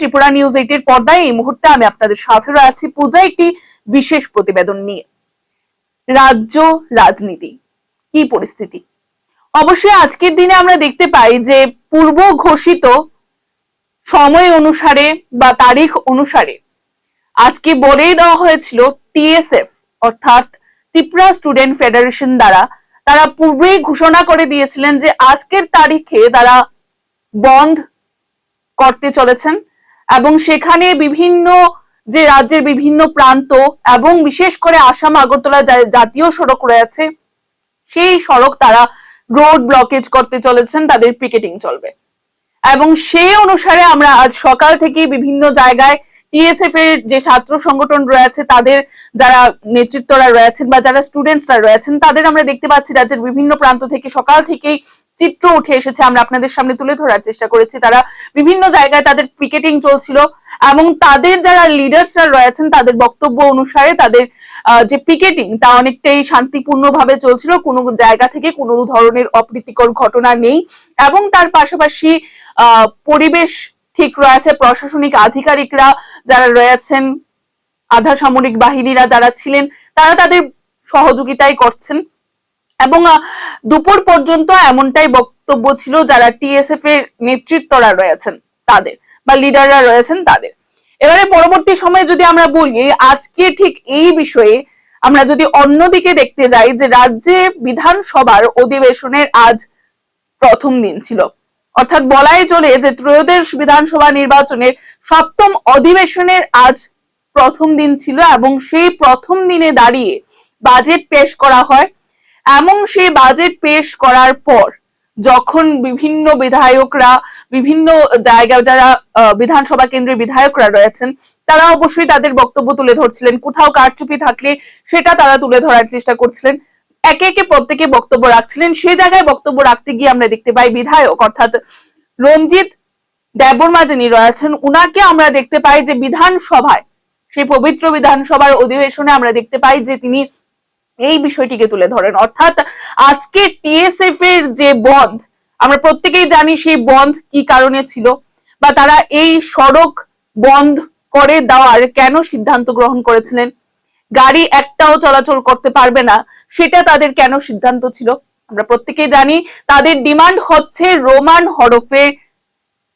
Tripura news এইটের পর্দায় এই মুহূর্তে আমি আপনাদের সাথে আছি পূজা, একটি বিশেষ প্রতিবেদন নিয়ে। রাজ্য রাজনীতি, কি পরিস্থিতি? অবশ্যই আজকের দিনে আমরা দেখতে পাই যে পূর্ব ঘোষিত সময় অনুসারে বা তারিখ অনুসারে আজকে বলেই দেওয়া হয়েছিল টিএসএফ, অর্থাৎ ত্রিপুরা স্টুডেন্ট ফেডারেশন দ্বারা তারা পূর্বেই ঘোষণা করে দিয়েছিলেন যে আজকের তারিখে তারা বন্ধ করতে চলেছেন। এবং সেখানে বিভিন্ন যে রাজ্যের বিভিন্ন প্রান্ত এবং বিশেষ করে আসাম, আগরতলা জাতীয় সড়ক রয়েছে, সেই সড়ক তারা রোড ব্লকেজ করতে চলেছেন, তাদের পিকেটিং চলবে। এবং সেই অনুসারে আমরা আজ সকাল থেকে বিভিন্ন জায়গায় টিএসএফ এর যে ছাত্র সংগঠন রয়েছে, তাদের যারা নেতৃত্বরা রয়েছেন বা যারা স্টুডেন্টসরা রয়েছেন, তাদের আমরা দেখতে পাচ্ছি রাজ্যের বিভিন্ন প্রান্ত থেকে সকাল থেকেই চিত্র উঠে এসেছে। আমরা আপনাদের সামনে তুলে ধরার চেষ্টা করেছি। তারা বিভিন্ন জায়গায় তাদের পিকেটিং চলছিল এবং তাদের যারা লিডার্সরা রয়েছেন, তাদের বক্তব্য অনুসারে তাদের যে পিকেটিং তা অনেকটাই শান্তিপূর্ণভাবে চলছিল। কোনো জায়গা থেকে কোনো ধরনের অপ্রীতিকর ঘটনা নেই এবং তার পাশাপাশি পরিবেশ ঠিক রয়েছে। প্রশাসনিক আধিকারিকরা যারা রয়েছেন, আধা সামরিক বাহিনীরা যারা ছিলেন, তারা তাদের সহযোগিতাই করছেন। এবং দুপুর পর্যন্ত এমনটাই বক্তব্য ছিল যারা টিএসএফ এর নেতৃত্বরা রয়েছেন তাদের, বা লিডাররা রয়েছেন তাদের। এবারে পরবর্তী সময়ে যদি আমরা বলি, আজকে ঠিক এই বিষয়ে আমরা যদি অন্যদিকে দেখতে যাই যে রাজ্যে বিধানসভার অধিবেশনের আজ প্রথম দিন ছিল। অর্থাৎ বলাই চলে যে ত্রয়োদশ বিধানসভা নির্বাচনের সপ্তম অধিবেশনের আজ প্রথম দিন ছিল এবং সেই প্রথম দিনে দাঁড়িয়ে বাজেট পেশ করা হয়। এবং সেই বাজেট পেশ করার পর যখন বিভিন্ন বিধায়করা, বিভিন্ন জায়গায় যারা বিধানসভা কেন্দ্রের বিধায়করা রয়েছেন, তারা অবশ্যই তাদের বক্তব্য তুলে ধরছিলেন। কোথাও কারচুপি থাকলে সেটা তারা তুলে ধরার চেষ্টা করছিলেন। একে একে প্রত্যেকে বক্তব্য রাখছিলেন। সেই জায়গায় বক্তব্য রাখতে গিয়ে আমরা দেখতে পাই বিধায়ক, অর্থাৎ রঞ্জিত দেববর্মা যিনি রয়েছেন, উনাকে আমরা দেখতে পাই যে বিধানসভায়, সেই পবিত্র বিধানসভার অধিবেশনে আমরা দেখতে পাই যে তিনি এই বিষয়টিকে তুলে ধরেন। অর্থাৎ আজকে টিএসএফ এর যে বন্ধ, আমরা প্রত্যেকেই জানি সেই বন্ধ কি কারণে ছিল বা তারা এই সড়ক বন্ধ করে দেওয়ার কেন সিদ্ধান্ত গ্রহণ করেছিলেন। গাড়ি একটাও চলাচল করতে পারবে না। সেটা তাদের কেন সিদ্ধান্ত ছিল? আমরা প্রত্যেকেই জানি তাদের ডিমান্ড হচ্ছে রোমান হরফে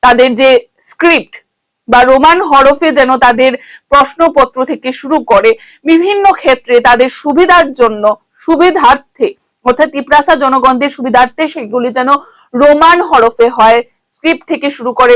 তাদের যে স্ক্রিপ্ট বা রোমান হরফে যেন তাদের প্রশ্নপত্র থেকে শুরু করে বিভিন্ন ক্ষেত্রে তাদের সুবিধার জন্য, সুবিধার্থে, অর্থাৎ তিপ্রাসা জনগণদের সুবিধার্থে সেগুলি যেন রোমান হরফে হয়, স্ক্রিপ্ট থেকে শুরু করে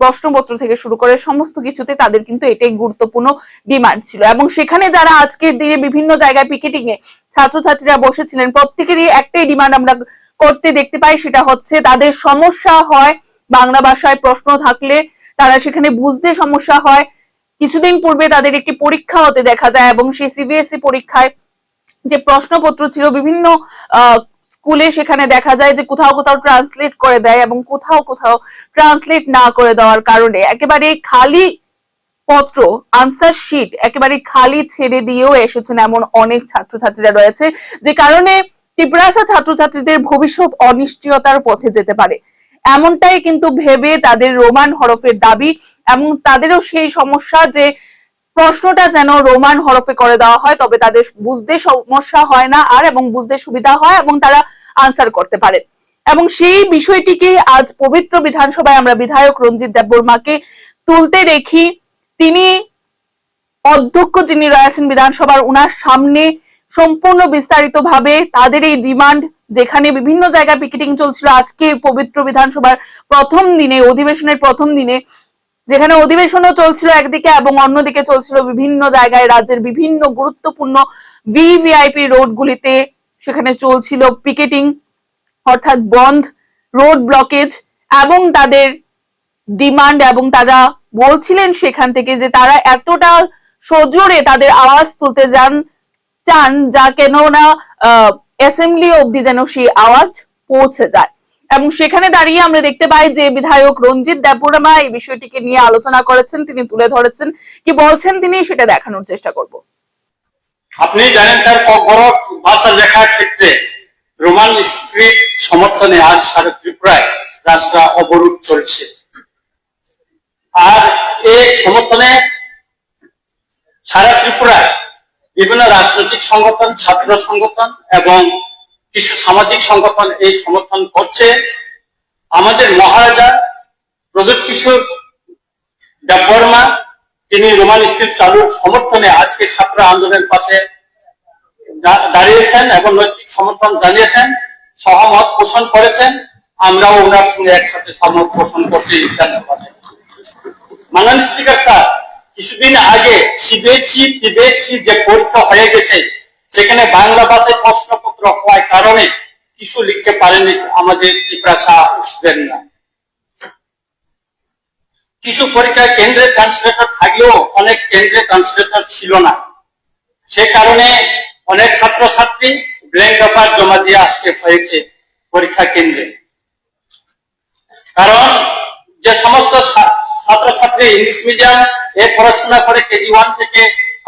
প্রশ্নপত্র থেকে শুরু করে সমস্ত কিছুতে তাদের কিন্তু এটাই গুরুত্বপূর্ণ ডিমান্ড ছিল। এবং সেখানে যারা আজকের দিনে বিভিন্ন জায়গায় পিকেটিং এ ছাত্রছাত্রীরা বসেছিলেন, প্রত্যেকেরই একটাই ডিমান্ড আমরা করতে দেখতে পাই, সেটা হচ্ছে তাদের সমস্যা হয় বাংলা ভাষায় প্রশ্ন থাকলে তারা সেখানে বুঝতে সমস্যা হয়। কিছুদিন পূর্বে তাদের একটি পরীক্ষা হতে দেখা যায় এবং সেই সিবিএসই পরীক্ষায় যে প্রশ্নপত্র ছিল বিভিন্ন স্কুলে সেখানে দেখা যায় যে কোথাও কোথাও ট্রান্সলেট করে দেয় এবং কোথাও কোথাও ট্রান্সলেট না করে দেওয়ার কারণে একেবারে খালি পত্র আনসার শিট একেবারে খালি ছেড়ে দিয়েও এসেছেন এমন অনেক ছাত্রছাত্রীরা রয়েছে, যে কারণে ত্রিপুরাসা ছাত্রছাত্রীদের ভবিষ্যৎ অনিশ্চয়তার পথে যেতে পারে। এমনটাই কিন্তু ভেবে তাদের রোমান হরফের দাবি এবং তাদেরও সেই সমস্যা যে প্রশ্নটা যেন রোমান হরফে করে দেওয়া হয়, তবে তাদের বুঝতে সমস্যা হয় না আর, এবং বুঝতে সুবিধা হয় এবং তারা আনসার করতে পারে। এবং সেই বিষয়টিকে আজ পবিত্র বিধানসভায় আমরা বিধায়ক রঞ্জিত দেববর্মাকে তুলতে দেখি। তিনি অধ্যক্ষ যিনি রয়েছেন বিধানসভার, উনার সামনে সম্পূর্ণ বিস্তারিত ভাবে তাদের এই ডিমান্ড যেখানে বিভিন্ন জায়গায় পিকেটিং চলছিল, আজকে পবিত্র বিধানসভার প্রথম দিনে, অধিবেশনের প্রথম দিনে যেখানে অধিবেশনও চলছিল একদিকে এবং অন্যদিকে চলছিল বিভিন্ন জায়গায় রাজ্যের বিভিন্ন গুরুত্বপূর্ণ ভিভিআইপি রোডগুলিতে সেখানে চলছিল পিকেটিং, অর্থাৎ বন্ধ, রোড ব্লকেজ এবং তাদের ডিমান্ড এবং তারা বলছিলেন সেখান থেকে যে তারা এতটা সজোরে তাদের আওয়াজ তুলতে যান, চান, যা কেন না অ্যাসেম্বলি অবধি যেন সেই আওয়াজ পৌঁছে যায়। এবং সেখানে দাঁড়িয়ে আমরা দেখতে পাই যে বিধায়ক রঞ্জিত দেববর্মা এই বিষয়টিকে নিয়ে আলোচনা করেছেন, তিনি তুলে ধরেছেন। কি বলছেন তিনি সেটা দেখানোর চেষ্টা করব। আপনি জানেন স্যার ভাষা লেখার ক্ষেত্রে রোমান স্ক্রিপ্ট সমর্থনে আজ সারা ত্রিপুরায় রাস্তা অবরোধ চলছে। আর এই সমর্থনে সারা ত্রিপুরায় বিভিন্ন রাজনৈতিক সংগঠন, ছাত্র সংগঠন এবং কিছু সামাজিক সংগঠন এই সমর্থন করছে। আমাদের মহারাজা প্রদীপ কিশোর দেববর্মা, তিনি রোমান স্ক্রিপ্ট চালুর সমর্থনে আজকে ছাত্র আন্দোলনের পাশে দাঁড়িয়েছেন এবং নৈতিক সমর্থন জানিয়েছেন, সহমত পোষণ করেছেন। আমরাও ওনার সঙ্গে একসাথে সহমত পোষণ করছি। মাননীয় স্পিকার স্যার, কিছুদিন আগে সিবিএসই টিবিএসসি যে পরীক্ষা হয়ে গেছে সেখানে বাংলা ভাষায় প্রশ্নপত্র হওয়ার কারণে কিছু লিখতে পারেনি আমাদের ত্রিপ্রাসা স্টুডেন্টরা কিছু পরীক্ষায় কেন্দ্রে ট্রান্সলেটর থাকলেও অনেক কেন্দ্রে ট্রান্সলেটর ছিল না। সে কারণে অনেক ছাত্রছাত্রী ব্ল্যাঙ্ক পেপার জমা দিয়ে আসতে হয়েছে পরীক্ষা কেন্দ্রে। কারণ যে সমস্ত ছাত্রছাত্রী ইংলিশ মিডিয়াম এ পড়াশোনা করে কেজি ওয়ান থেকে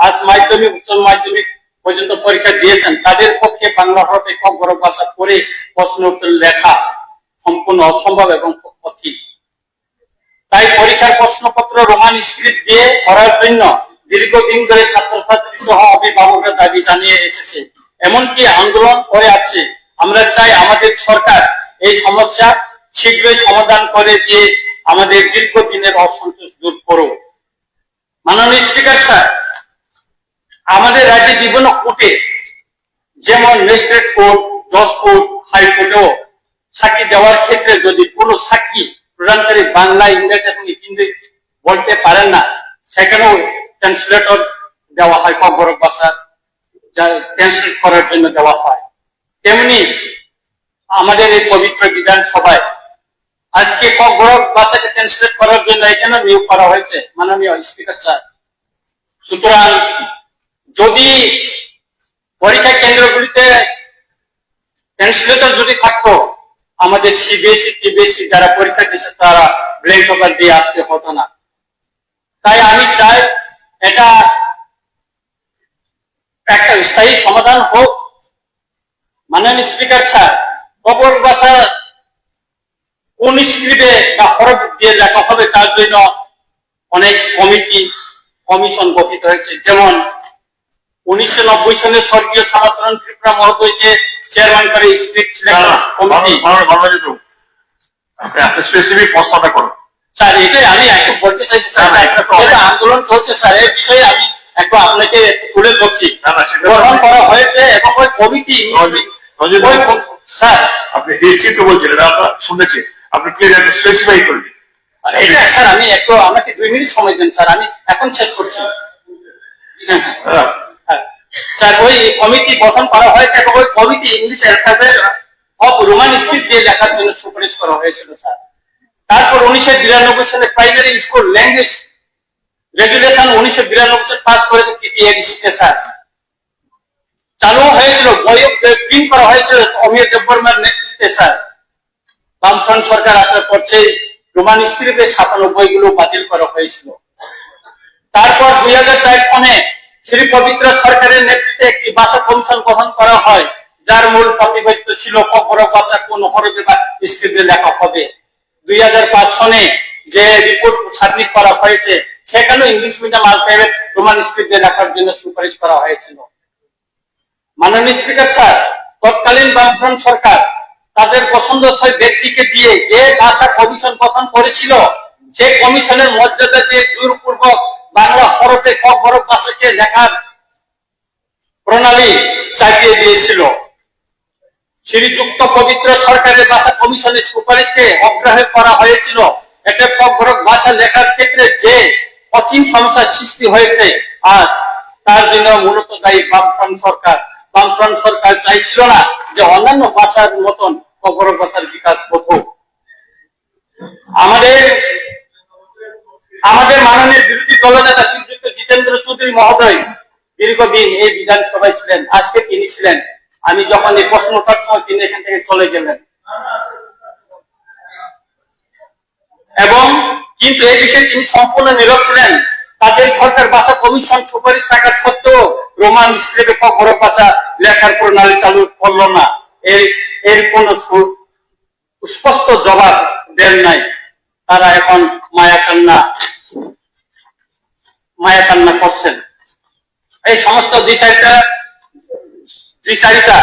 আজ মাধ্যমিক, উচ্চ মাধ্যমিক পর্যন্ত পরীক্ষা দিয়েছেন, তাদের পক্ষে বাংলা হরফে ক বড় ভাষা করে প্রশ্ন উত্তর লেখা সম্পূর্ণ অসম্ভব এবং কঠিন। তাই পরীক্ষার প্রশ্নপত্র রোমান স্ক্রিপ্ট দিয়ে করার জন্য দীর্ঘদিন ধরে ছাত্রছাত্রী সহ অভিভাবকরা দাবি জানিয়ে এসেছে। এমনকি আন্দোলন করে আছে। আমরা চাই আমাদের সরকার এই সমস্যা শীঘ্রই সমাধান করে দিয়ে আমাদের দীর্ঘদিনের অসন্তোষ দূর করুক। মাননীয় স্পিকার স্যার আমাদের রাজ্যে বিভিন্ন কোর্টে, যেমন ম্যাজিস্ট্রেট কোর্ট জজ কোর্ট হাইকোর্টেও সাক্ষী দেওয়ার ক্ষেত্রে যদি কোনো সাক্ষী প্রদানকারী বাংলা, ইংরেজি এবং হিন্দি বলতে পারেন না, সেখানেও ট্রান্সলেটর দেওয়া হয় কবরক ভাষা ট্রান্সলেট করার জন্য দেওয়া হয়। তেমনি আমাদের এই পবিত্র বিধানসভায় আজকে কবরক ভাষাকে ট্রান্সলেট করার জন্য এখানে নিয়োগ করা হয়েছে, মাননীয় স্পিকার স্যার সুতরাং যদি পরীক্ষা কেন্দ্রগুলিতে ট্রান্সলেটর যদি থাকতো, আমাদের সিবিএসসি টিবিএসসি যারা পরীক্ষা দিচ্ছে তারা ব্রেক পেপার দিয়ে আসতে হতো না। তাই আমি চাই এটা একটা স্থায়ী সমাধান হোক। মাননীয় স্পিকার স্যার কবর ভাষা কোন স্ক্রিপ্টে বা হরফ দিয়ে লেখা হবে তার জন্য অনেক কমিটি, কমিশন গঠিত হয়েছে। যেমন উনিশশো নব্বই সালে স্বর্গীয় সমাচরণ ত্রিপুরা মহোদয়কে চেয়ারম্যান করে স্ক্রিপ্ট সিলেকশন কমিটি। আপনি স্পেসিফিক প্রশ্নটা করুন স্যার এটাই আমি একটু বলতে চাইছি স্যার। একটা এটা আন্দোলন চলছে স্যার। এই বিষয়ে আমি একটু আপনাকে একটু তুলে ধরছি। না, না, গ্রহণ করা হয়েছে এবং ওই কমিটি রঞ্জিত- রঞ্জিত- ওই ক- স্যার। আপনি হিস্ট্রি তো বলছিলেন আমরা শুনেছি। আপনি একটা স্পেসিফাই করবেন এটা স্যার আমি একটু আমাকে দুই মিনিট সময় দেন স্যার। আমি এখন শেষ করছি। হ্যাঁ। স্যার ওই কমিটি গঠন করা হয়েছে এবং ওই committee English alphabet of Roman script দিয়ে লেখার জন্য সুপারিশ করা হয়েছিল, স্যার। তারপর উনিশশো বিরানব্বই সালে প্রাইমারি স্কুল ল্যাঙ্গুয়েজ রেগুলেশন উনিশশো বিরানব্বই সালে পাস করেছে পিটিএডিসিতে স্যার। চালু হয়েছিল প্রিন্ট করা হয়েছিল অমিয় দেববর্মার নেতৃত্বে, স্যার। বামফ্রন্ট সরকার আসার রোমান বইগুলো বাতিল করা হয়েছিল। তারপর দুই হাজার চার শ্রী পবিত্র সরকারের নেতৃত্বে একটি ভাষা কমিশন গঠন করা হয়, যার মূল প্রতিবেদিত ছিল কবর ভাষা কোন হরফে বা স্ক্রিপ্টে লেখা হবে। দুই হাজার পাঁচ সনে যে রিপোর্ট সাবমিট করা হয়েছে, সেখানেও ইংলিশ মিডিয়াম আলফাবেট রোমান স্ক্রিপ্টে লেখার জন্য সুপারিশ করা হয়েছিল। মাননীয় স্পিকার স্যার, তৎকালীন বামফ্রন্ট সরকার তাদের পছন্দসই ব্যক্তিকে দিয়ে যে ভাষা কমিশন গঠন করেছিল, সে কমিশনের মর্যাদা দিয়ে জোরপূর্বক বাংলা হরফে ক বড় ভাষাকে লেখার প্রণালী চাপিয়ে দিয়েছিল। শ্রীযুক্ত পবিত্র সরকারের ভাষা কমিশনের সুপারিশকে অগ্রাহ্য করা হয়েছিল। এতে কগ্রক ভাষা লেখার ক্ষেত্রে যে কঠিন সমস্যার সৃষ্টি হয়েছে, আজ তার জন্য মূলত দায়ী বামফ্রন্ট সরকার। বামফ্রন্ট সরকার চাইছিল না যে অন্যান্য ভাষার মতন কগ্রক ভাষার বিকাশ ঘটুক। আমাদের আমাদের মাননীয় বিরোধী দলনেতা শ্রীযুক্ত জিতেন্দ্র চৌধুরী মহোদয় দীর্ঘদিন এই বিধানসভায় ছিলেন, আজকে তিনি ছিলেন। আমি যখন এই প্রশ্ন ওঠার সময় তিনি এখান থেকে চলে গেলেন। এবং কিন্তু এই বিষয়ে তিনি সম্পূর্ণ নীরব ছিলেন। তাদের সরকার বাসা কমিশন সুপারিশ থাকার সত্ত্বেও রোমান স্ক্রিপ্টে কখনো ভাষা লেখার প্রণালী চালু করল না। এর এর কোন স্পষ্ট জবাব দেন নাই। তারা এখন মায়া কান্না মায়া কান্না করছেন। এই সমস্ত দিশারিটা দিশারিটা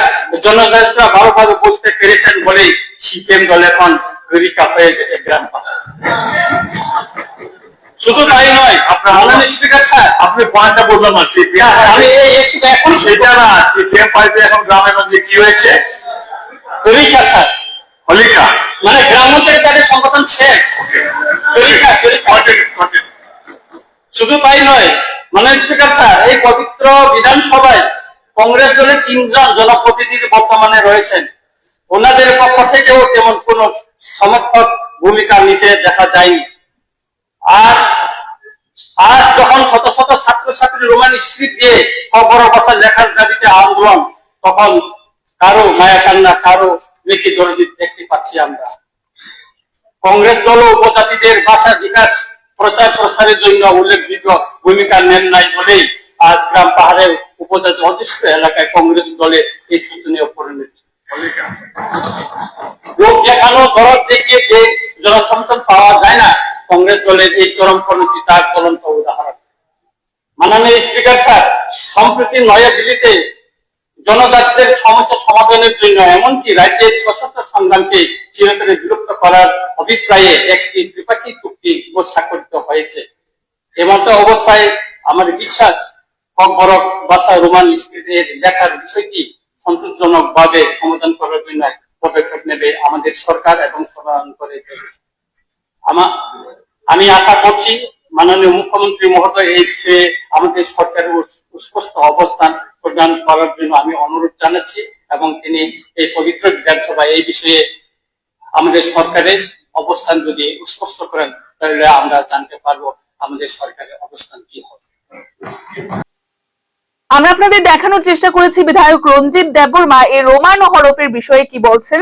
জনগণরা ভালোভাবে বুঝতে পেরেছেন বলেই সিপিএম দল এখন রিকা হয়ে গেছে গ্রাম শুধু তাই নয় আপনার মাননীয় স্পিকার স্যার আপনি পয়েন্টটা বললাম না সিপিএম আমি এখন সেটা না সিপিএম পার্টি এখন গ্রামের মধ্যে কি হয়েছে? রিকা স্যার। হলিকা। মানে গ্রাম অঞ্চলে তাদের সংগঠন শেষ. শুধু তাই নয় মানে স্পিকার স্যার এই পবিত্র বিধানসভায় কংগ্রেস দলের তিনজন জনপ্রতিনিধি বর্তমানে রয়েছেন। ওনাদের পক্ষ থেকেও তেমন কোন সমর্থক ভূমিকা নিতে দেখা যায়নি। আর আজ যখন শত শত ছাত্রছাত্রী রোমান স্ক্রিপ্ট দিয়ে খবর অবস্থা লেখার দাবিতে আন্দোলন তখন কারও মায়া কান্না কারও মেকি দরদি দেখতে পাচ্ছি আমরা। কংগ্রেস দল উপজাতিদের ভাষা বিকাশ প্রচার প্রসারের জন্য উল্লেখযোগ্য ভূমিকা নেন নাই বলেই আজ গ্রাম পাহাড়ের উপজাতি অধিষ্ঠ এলাকায় কংগ্রেস দলের এই শোচনীয় পরিণতি। লোক দেখানো দরদ দেখিয়ে যে জনসমর্থন পাওয়া যায় না, কংগ্রেস দলের এই চরম পরিণতি তার জ্বলন্ত উদাহরণ। মাননীয় স্পিকার স্যার, সম্প্রতি নয়াদিল্লিতে জনজাতিদের সমস্যা সমাধানের জন্য এমনকি রাজ্যের সশস্ত্র সংগ্রামকে চিরতরে বিলুপ্ত করার অভিপ্রায়ে একটি ত্রিপাক্ষিক চুক্তি স্বাক্ষরিত হয়েছে। এমতো অবস্থায় আমার বিশ্বাস ককবরক ভাষা রোমান স্ক্রিপ্টের লেখার বিষয়টি সন্তোষজনক ভাবে সমাধান করার জন্য পদক্ষেপ নেবে আমাদের সরকার এবং সমাধান করে আমি আশা করছি মাননীয় মুখ্যমন্ত্রী মহোদয় এই বিষয়ে আমাদের সরকারের সুস্পষ্ট অবস্থান প্রদান করার জন্য আমি অনুরোধ জানাচ্ছি এবং তিনি এই পবিত্র বিধানসভায় এই বিষয়ে আমাদের সরকারের অবস্থান যদি স্পষ্ট করেন, তাহলে আমরা জানতে পারব আমাদের সরকারের অবস্থান কি হবে। আমরা আপনাদের দেখানোর চেষ্টা করেছি বিধায়ক রঞ্জিত দেববর্মা এই রোমান হরফের বিষয়ে কি বলছেন?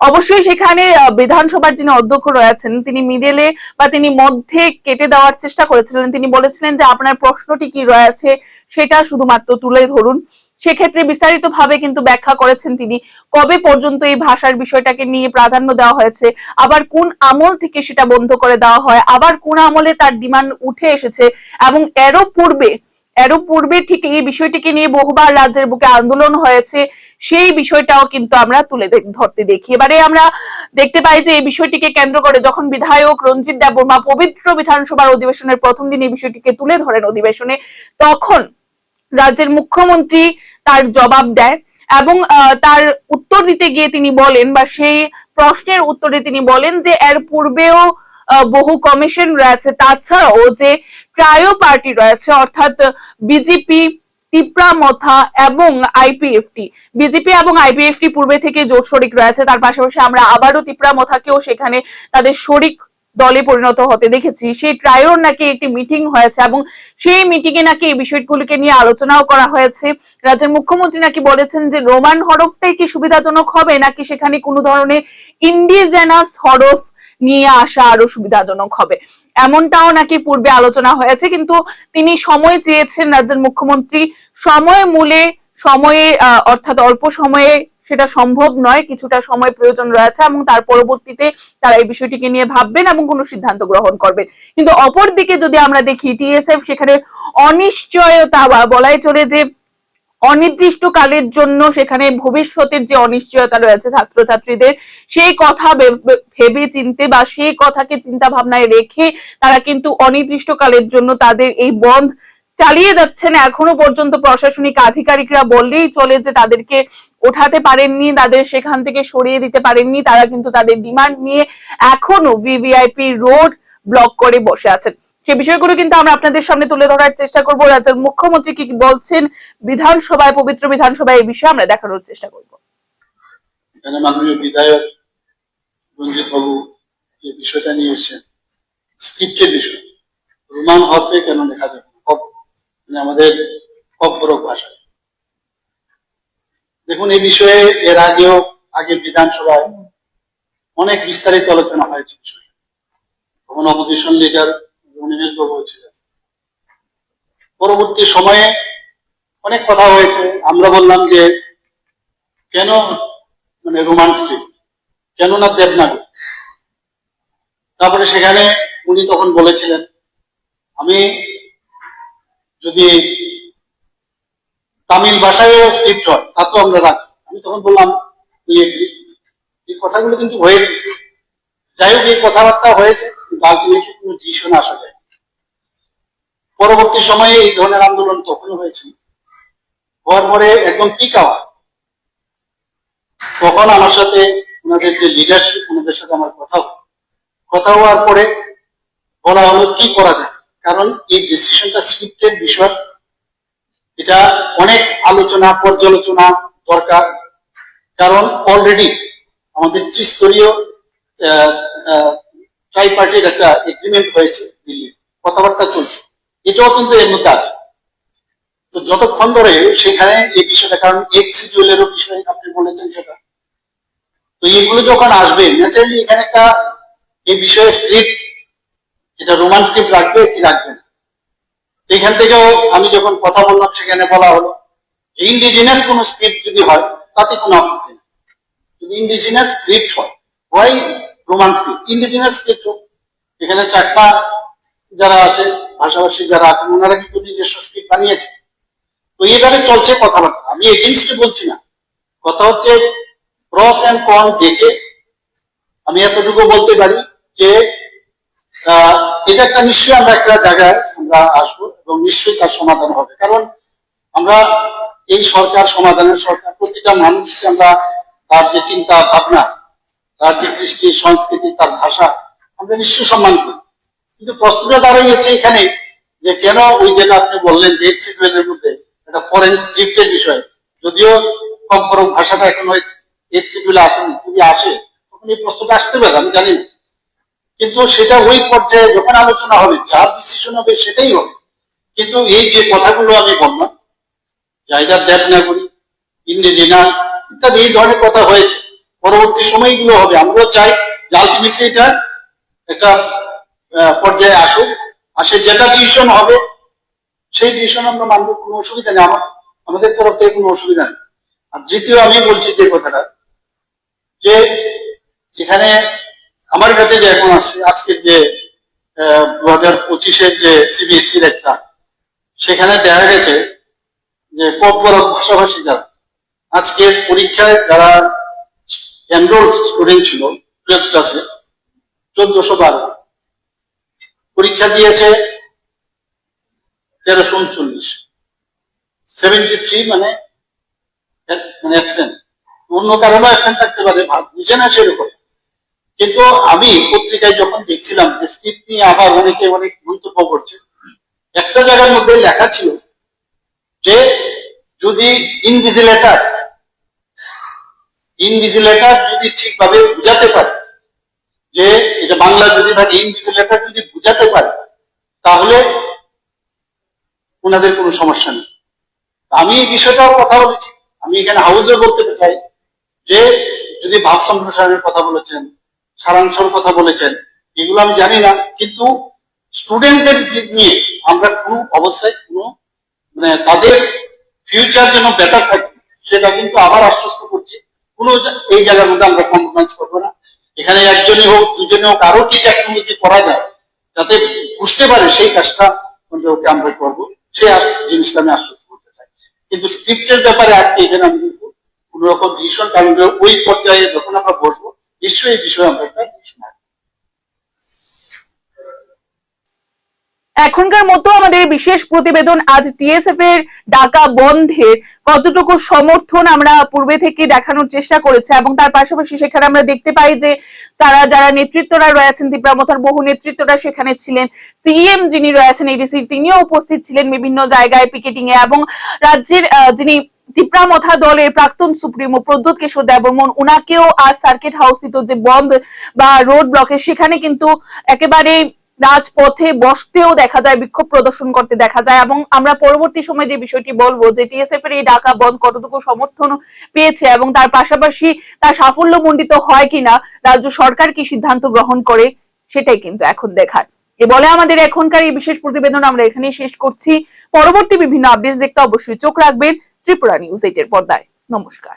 অবশ্যই সেখানে বিধানসভার যিনি অধ্যক্ষ রয়েছেন, তিনি মিডেলে বা তিনি মধ্যে কেটে দেওয়ার চেষ্টা করেছিলেন। তিনি বলেছিলেন যে আপনার প্রশ্নটি কি রয়েছে সেটা শুধুমাত্র তুলে ধরুন। সেক্ষেত্রে বিস্তারিত ভাবে কিন্তু ব্যাখ্যা করেছেন তিনি। কবে পর্যন্ত এই ভাষার বিষয়টাকে নিয়ে প্রাধান্য দেওয়া হয়েছে? আবার কোন আমল থেকে সেটা বন্ধ করে দেওয়া হয়? আবার কোন আমলে তার ডিমান্ড উঠে এসেছে? এবং এরও পূর্বে এরও পূর্বে ঠিক এই বিষয়টিকে নিয়ে বহুবার রাজ্যের বুকে আন্দোলন হয়েছে, সেই বিষয়টাও কিন্তু আমরা তুলে ধরতে দেখি। এবারে আমরা দেখতে পাই যে এই বিষয়টিকে কেন্দ্র করে যখন বিধায়ক রঞ্জিত দেববর্মা পবিত্র বিধানসভার অধিবেশনের প্রথম দিন এই বিষয়টিকে তুলে ধরেন অধিবেশনে, তখন রাজ্যের মুখ্যমন্ত্রী তার জবাব দেয় এবং তার উত্তর দিতে গিয়ে তিনি বলেন বা সেই প্রশ্নের উত্তরে তিনি বলেন যে এর পূর্বেও বহু কমিশন রয়েছে। তাছাড়াও যে ট্রায়ো পার্টি রয়েছে, অর্থাৎ বিজেপি, তিপ্রা মথা এবং আইপিএফটি। বিজেপি এবং আইপিএফটি পূর্বে থেকে জোট শরিক রয়েছে। তার পাশাপাশি আমরা আবারও তিপ্রা মথাকেও সেখানে তাদের শরিক দলে পরিণত হতে দেখেছি। সেই ট্রায়োর নাকি একটি মিটিং হয়েছে এবং সেই মিটিং এ নাকি এই বিষয়গুলিকে নিয়ে আলোচনাও করা হয়েছে। রাজ্যের মুখ্যমন্ত্রী নাকি বলেছেন যে, রোমান হরফটাই কি সুবিধাজনক হবে? নাকি সেখানে কোনো ধরনের ইন্ডিজেনাস হরফ নিয়ে আসা আরও সুবিধাজনক হবে। এমনটাও নাকি পূর্বে আলোচনা হয়েছে, কিন্তু তিনি সময় চেয়েছেন রাজ্যের মুখ্যমন্ত্রী। সময় মূলে, সময়ে অর্থাৎ অল্প সময়ে সেটা সম্ভব নয়, কিছুটা সময় প্রয়োজন রয়েছে এবং তার পরবর্তীতে তারা এই বিষয়টিকে নিয়ে ভাববেন এবং কোনো সিদ্ধান্ত গ্রহণ করবেন। কিন্তু অপরদিকে যদি আমরা দেখি, টিএসএফ সেখানে অনিশ্চয়তা বা বলাই চলে যে অনির্দিষ্টকালের জন্য সেখানে ভবিষ্যতের যে অনিশ্চয়তা রয়েছে ছাত্রছাত্রীদের, সেই কথা ভেবে চিনতে বা সেই কথাকে চিন্তা ভাবনায় রেখে তারা কিন্তু অনির্দিষ্টকালের জন্য তাদের এই বন্ধ চালিয়ে যাচ্ছেন। এখনও পর্যন্ত প্রশাসনিক আধিকারিকরা বললেই চলে যে তাদেরকে ওঠাতে পারেননি, তাদের সেখান থেকে সরিয়ে দিতে পারেননি, তারা কিন্তু তাদের ডিমান্ড নিয়ে এখনও ভিভিআইপি রোড ব্লক করে বসে আছেন। সে বিষয়গুলো কিন্তু আমরা আপনাদের সামনে তুলে ধরার চেষ্টা করব। রাজ্যের মুখ্যমন্ত্রী কি বলছেন? বিধানসভায়, পবিত্র বিধানসভায় এই বিষয়ে আমরা দেখানোর চেষ্টা করব। এখানে মাননীয় বিধায়ক রঞ্জিত বাবু যে বিষয়টা নিয়ে স্ক্রিপ্টের বিষয় রোমান কেন লেখা যাবে মানে আমাদের কব্বরক ভাষায়। দেখুন, এই বিষয়ে এর আগেও, আগে বিধানসভায় অনেক বিস্তারিত আলোচনা হয়েছে বিষয়ে। তখন অপোজিশন লিডার পরবর্তী সময়ে অনেক কথা হয়েছে। আমরা বললাম যে, কেন মানে রোমান স্ক্রিপ্ট কেন না দেবনাগরী? তারপরে সেখানে উনি তখন বলেছিলেন, আমি যদি তামিল ভাষায়ও স্ক্রিপ্ট হয়, তা তো আমরা রাখি। আমি তখন বললাম এই কথাগুলো কিন্তু হয়েছে। যাই হোক, এই কথাবার্তা হয়েছে। কিন্তু আলটিমেটলি কোনো ডিসিশন আসা যায় পরবর্তী সময়ে এই ধরনের আন্দোলন তখনও হয়েছিল হওয়ার পরে একদম পিক আওয়ার তখন আমার সাথে ওনাদের যে লিডারশিপ ওনাদের সাথে আমার কথা। কথা হওয়ার পরে বলা হলো, কি করা যায়? কারণ এই ডিসিশনটা স্ক্রিপ্টেড বিষয়। এটা অনেক আলোচনা, পর্যালোচনা দরকার। কারণ অলরেডি আমাদের ত্রিস্তরীয় ট্রাই পার্টির একটা এগ্রিমেন্ট হয়েছে দিল্লি কথাবার্তা চলছে। এটাও কিন্তু এর মধ্যে আছে। তো যতক্ষণ ধরে সেখানে এই বিষয়টা, কারণ এক্স শিডিউলেরও বিষয় আপনি বলেছেন সেটা। তো এগুলো যখন আসবে ন্যাচারালি এখানে একটা এই বিষয়ে স্ক্রিপ্ট এটা রোমান স্ক্রিপ্ট রাখবে কি রাখবে এখান থেকেও আমি যখন কথা বললাম, সেখানে বলা হলো ইন্ডিজিনাস কোন স্ক্রিপ্ট যদি হয়, তাতে কোনো আপত্তি নেই। ইন্ডিজিনাস স্ক্রিপ্ট হয় হয় রোমান স্ক্রিপ্ট ইন্ডিজিনাস স্ক্রিপ্ট এখানে চারটা যারা আছে ভাষাভাষী যারা আছেন, ওনারা কিন্তু নিজস্ব স্ক্রিপ্ট বানিয়েছে তো এইভাবে চলছে কথাবার্তা। আমি এগেনস্টে বলছি না। কথা হচ্ছে প্রস এন্ড কন দেখে আমি এতটুকু বলতে পারি যে এটা একটা নিশ্চয়ই আমরা একটা জায়গায় আমরা আসব এবং নিশ্চয়ই তার সমাধান হবে। কারণ আমরা এই সরকার, সমাধানের সরকার, প্রতিটা মানুষকে আমরা তার যে চিন্তা, ভাবনা তার যে কৃষ্টি, সংস্কৃতি, তার ভাষা আমরা নিশ্চয়ই সম্মান করি। কিন্তু প্রশ্নটা দাঁড়িয়েছে এখানে যে কেন ওই যেটা আপনি বললেন যে এর মধ্যে একটা ফরেন স্ক্রিপ্টের বিষয়, যদিও কম বরং ভাষাটা এখন ওই এফ শিডিউলে আসেনি যদি আসে, তখন এই প্রশ্নটা আসতে পারে, আমি জানি না। কিন্তু সেটা ওই পর্যায়ে যখন আলোচনা হবে, যার ডিসিশন হবে সেটাই হবে। কিন্তু এই যে কথাগুলো আমি বললাম জায়গার দেবনাগরী, ইন্ডিজিনাস, ইত্যাদি, এই ধরনের কথা হয়েছে। পরবর্তী সময় এগুলো হবে। আমরাও চাই যে আলটিমেটলি এটা একটা পর্যায়ে আসুক। আসে যেটা ডিসিশন হবে, সেই ডিসিশন আমরা মানবো, কোনো অসুবিধা নেই। আমার, আমাদের তরফ থেকে কোনো অসুবিধা নেই। আর দ্বিতীয় আমি বলছি যে কথাটা, যে এখানে আমার কাছে যে এখন আসছে, আজকের যে দু হাজার পঁচিশের যে সিবিএসসির একটা, সেখানে দেখা গেছে যে কতবড় ভাষাভাষী যারা আজকে পরীক্ষায় যারা এনরোল স্টুডেন্ট ছিল টুয়েলভ ক্লাসে চোদ্দশো বারো। পরীক্ষা দিয়েছে তেরোশো উনচল্লিশ। সেভেন্টি থ্রি মানে মানে অন্য কারণেও অ্যাবসেন্ট থাকতে পারে বুঝে না সেরকম কিন্তু আমি পত্রিকায় যখন দেখছিলাম যে স্ক্রিপ্ট নিয়ে আবার অনেকে অনেক মন্তব্য করছে, একটা জায়গার মধ্যে লেখা ছিল যে যদি ইনভিজিলেটার ইনভিজিলেটার যদি ঠিকভাবে বুঝাতে পারে, যে এটা বাংলা যদি থাকে ইনভিজিলেটার যদি বুঝাতে পারে, তাহলে ওনাদের কোনো সমস্যা নেই। আমি এই বিষয়টাও কথা বলেছি। আমি এখানে হাউসে বলতে চাই যে, যদি ভাব সম্প্রসারণের কথা বলেছেন, সারাংশের কথা বলেছেন, এগুলো আমি জানি না, কিন্তু স্টুডেন্টদের দিক নিয়ে আমরা কোনো অবস্থায় কোনো মানে তাদের ফিউচার যেন বেটার থাকে, সেটা কিন্তু আবার আশ্বস্ত করছি। কোনো এই জায়গার মধ্যে আমরা কম্প্রোমাইজ করব না। এখানে একজনই হোক দুজনে হোক, আরও কি টেকনোলজি করা যায়, যাতে বুঝতে পারে সেই কাজটা ওকে আমরা করব। আর জিনিসটা আমি আশ্বস্ত করতে চাই। কিন্তু স্ক্রিপ্টের ব্যাপারে আজকে এখানে আমি কিন্তু কোন রকম ভীষণ কারণ ওই পর্যায়ে যখন আমরা বসবো, নিশ্চয়ই এই বিষয়ে আমরা একটা এখনকার মতো আমাদের বিশেষ প্রতিবেদন আজ টিএসএফ এর ডাকা বন্ধের কতটুকু সমর্থন আমরা পূর্বে থেকে দেখানোর চেষ্টা করেছে এবং তার পাশাপাশি সেখানে আমরা দেখতে পাই যে তারা যারা নেতৃত্বরা রয়েছেন তীব্রামথার বহু নেতৃত্বরা সেখানে ছিলেন, সিএম যিনি রয়েছেন এডিসির তিনিও উপস্থিত ছিলেন বিভিন্ন জায়গায় পিকেটিং এ এবং রাজ্যের যিনি তিপ্রামথা দলের প্রাক্তন সুপ্রিমো প্রদ্যুৎ কিশোর দেববর্মন, উনাকেও আজ সার্কিট হাউস স্থিত যে বন্ধ বা রোড ব্লকে সেখানে কিন্তু একেবারে রাজপথে বসতেও দেখা যায়, বিক্ষোভ প্রদর্শন করতে দেখা যায় এবং আমরা পরবর্তী সময়ে যে বিষয়টি বলব যে টিএসএফ এর এই ডাকা বন্ধ কতটুকু সমর্থন পেয়েছে এবং তার পাশাপাশি তার সাফল্য মণ্ডিত হয় কিনা, রাজ্য সরকার কি সিদ্ধান্ত গ্রহণ করে, সেটাই কিন্তু এখন দেখার। এ বলে আমাদের এখনকার এই বিশেষ প্রতিবেদন আমরা এখানেই শেষ করছি। পরবর্তী বিভিন্ন আপডেট দেখতে অবশ্যই চোখ রাখবেন ত্রিপুরা নিউজ এইটের পর্দায়। নমস্কার।